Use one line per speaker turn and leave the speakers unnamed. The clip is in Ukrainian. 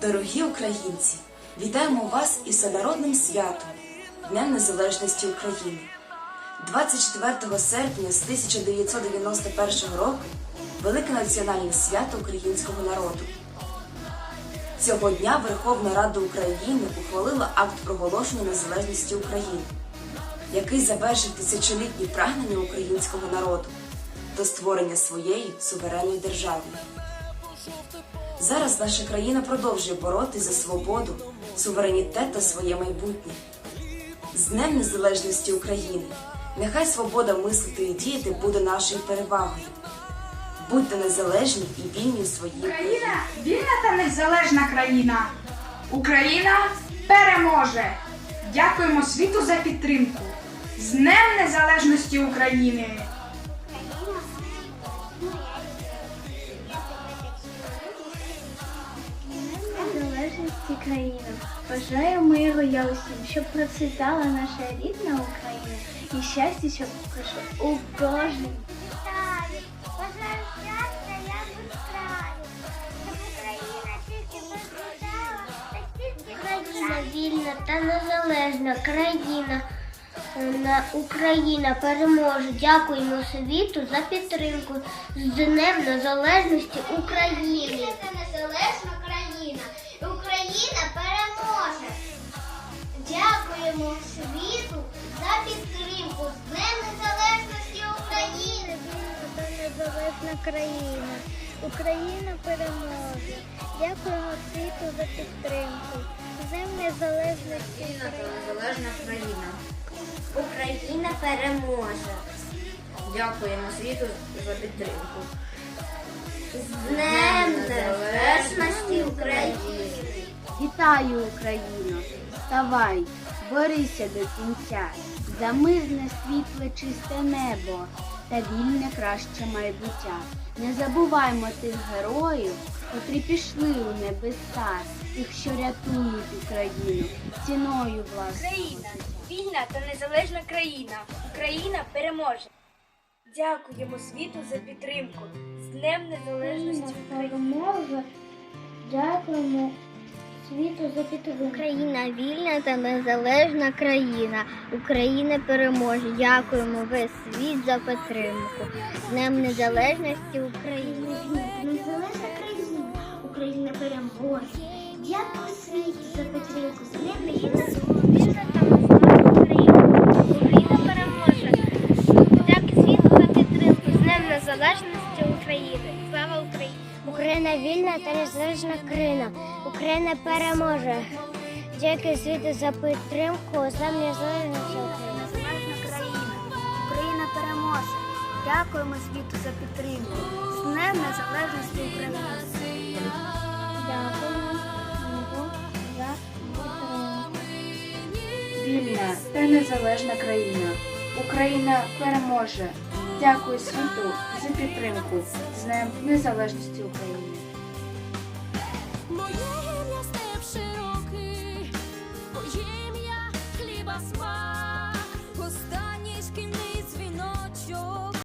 Дорогі українці, вітаємо вас із всенародним святом Днем Незалежності України. 24 серпня з 1991 року велике національне свято українського народу. Цього дня Верховна Рада України ухвалила акт проголошення незалежності України, який завершив тисячолітні прагнення українського народу до створення своєї суверенної держави. Зараз наша країна продовжує боротися за свободу, суверенітет та своє майбутнє. З Днем Незалежності України! Нехай свобода мислити і діяти буде нашою перевагою. Будьте незалежні і вільні у своїй.
Україна вільна та незалежна країна. Україна переможе. Дякуємо світу за підтримку. З Днем Незалежності України!
Країни. Бажаю миру я усім, щоб процвітала наша рідна Україна і щастя, щоб у кожній.
Бажаю щастя, я. Щоб Україна тільки процвітала, та тільки
Україна вільна та незалежна країна. Україна переможе. Дякуємо світу за підтримку з Днем Незалежності України.
Це незалежна країна. Україна переможе. Дякуємо світу за підтримку з Днем Незалежності України.
Це незалежна країна. Україна переможе. Дякуємо світу за підтримку. З Днем Незалежності України.
Незалежна країна.
Україна переможе.
Дякуємо світу за підтримку.
З Днем Незалежності України.
Вітаю, Україно! Вставай, борися до кінця, за мирне світле чисте небо та вільне краще майбуття. Не забуваймо тих героїв, котрі пішли у небеса, тих, що рятують Україну ціною власного
Україна, вільна та незалежна країна. Україна переможе. Дякуємо світу за підтримку. З Днем Незалежності України.
переможе. Дякуємо світу за підтримку. Україна вільна та незалежна країна. Україна переможе. Дякуємо весь світ за підтримку. Днем Незалежності України.
Незалежна країна. Україна переможе. Дякую світу за підтримку. З
незалежна. Україна переможе. Дякую світу за підтримку. З Днем Незалежності України. Слава Україні! Україна вільна та незалежна країна. Україна переможе. Дякую світу за підтримку. Днем
Незалежна країна. Україна переможе. Дякуємо світу за підтримку. З Днем Незалежності України.
Дякуємо світу за підтримку.
Вільна та незалежна країна. Україна переможе. Дякую світу за підтримку з Днем Незалежності України.